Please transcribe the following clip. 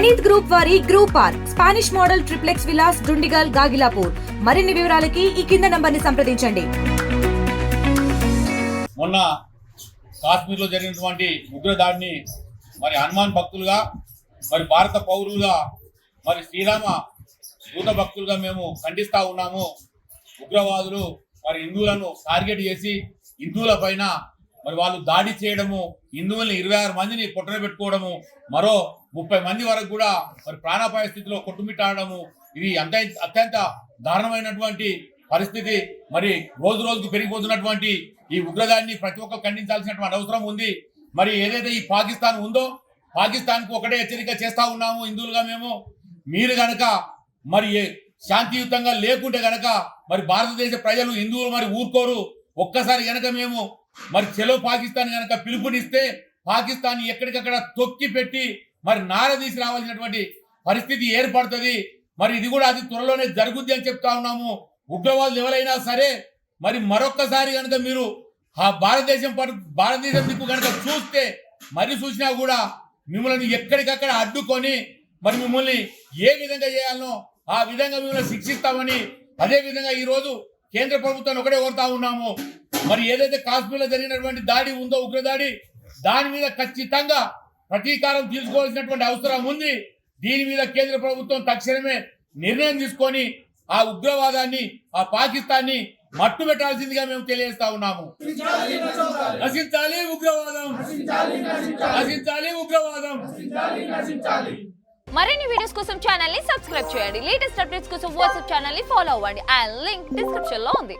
Praneeth group వారి group R Spanish model triplex villas Dundigal Gagillapur. మరిన్ని వివరాలకి ఈ కింద నంబర్ని సంప్రదించండి. మొన్న కాశ్మీర్లో జరిగినటువంటి ఉగ్రదాడిని మరి హనుమాన్ భక్తులుగా మరి భారత పౌరులుగా మరి శ్రీరామ దూత భక్తులుగా మేము ఖండిస్తా ఉన్నాము. ఉగ్రవాదులు మరి హిందువులను టార్గెట్ చేసి హిందువుల పైన మరి వాళ్ళు దాడి చేయడము హిందువుల్ని ఇరవై ఆరు మందిని పొట్టన పెట్టుకోవడము మరో ముప్పై మంది వరకు కూడా మరి ప్రాణాపాయ స్థితిలో కొట్టుమిట్టాడము ఇది అంత అత్యంత దారుణమైనటువంటి పరిస్థితి. మరి రోజు రోజుకు పెరిగిపోతున్నటువంటి ఈ ఉగ్రదాడిని ప్రతి ఒక్కరు ఖండించాల్సినటువంటి అవసరం ఉంది. మరి ఏదైతే ఈ పాకిస్తాన్ ఉందో పాకిస్తాన్కు ఒకటే హెచ్చరిక చేస్తా ఉన్నాము హిందువులుగా మేము. మీరు గనక మరి శాంతియుతంగా లేకుంటే గనక మరి భారతదేశ ప్రజలు హిందువులు మరి ఊరుకోరు. ఒక్కసారి గనక మేము మరి చెలో పాకిస్తాన్ కనుక పిలుపునిస్తే పాకిస్తాన్ ఎక్కడికక్కడ తొక్కి పెట్టి మరి నారదీసి రావాల్సినటువంటి పరిస్థితి ఏర్పడుతుంది. మరి ఇది కూడా అది త్వరలోనే జరుగుద్ది అని చెప్తా ఉన్నాము. ఉగ్రవాదులు ఎవరైనా సరే మరి మరొక్కసారి కనుక మీరు ఆ భారతదేశం పడు భారతదేశం దిక్కు కనుక చూస్తే మరి చూసినా కూడా మిమ్మల్ని ఎక్కడికక్కడ అడ్డుకొని మరి మిమ్మల్ని ఏ విధంగా చేయాలనో ఆ విధంగా మిమ్మల్ని శిక్షిస్తామని అదే విధంగా కేంద్ర ప్రభుత్వాన్ని ఒకటే కోరుతా ఉన్నాము. మరి ఏదైతే కాశ్మీర్లో జరిగినటువంటి దాడి ఉందో ఉగ్రదాడి దాని మీద ఖచ్చితంగా ప్రతీకారం తీసుకోవాల్సినటువంటి అవసరం ఉంది. దీని మీద కేంద్ర ప్రభుత్వం తక్షణమే నిర్ణయం తీసుకొని ఆ ఉగ్రవాదాన్ని ఆ పాకిస్తాన్ని మట్టు పెట్టాల్సిందిగా మేము తెలియజేస్తా ఉన్నాము. నశించాలి ఉగ్రవాదం. నశించాలి ఉగ్రవాదం. మరిన్ని వీడియోస్ కోసం ఛానల్ని సబ్స్క్రైబ్ చేయండి. లేటెస్ట్ అప్డేట్స్ కోసం వాట్సాప్ ఛానల్ని ఫాలో అవ్వండి. ఆ లింక్ డిస్క్రిప్షన్లో ఉంది.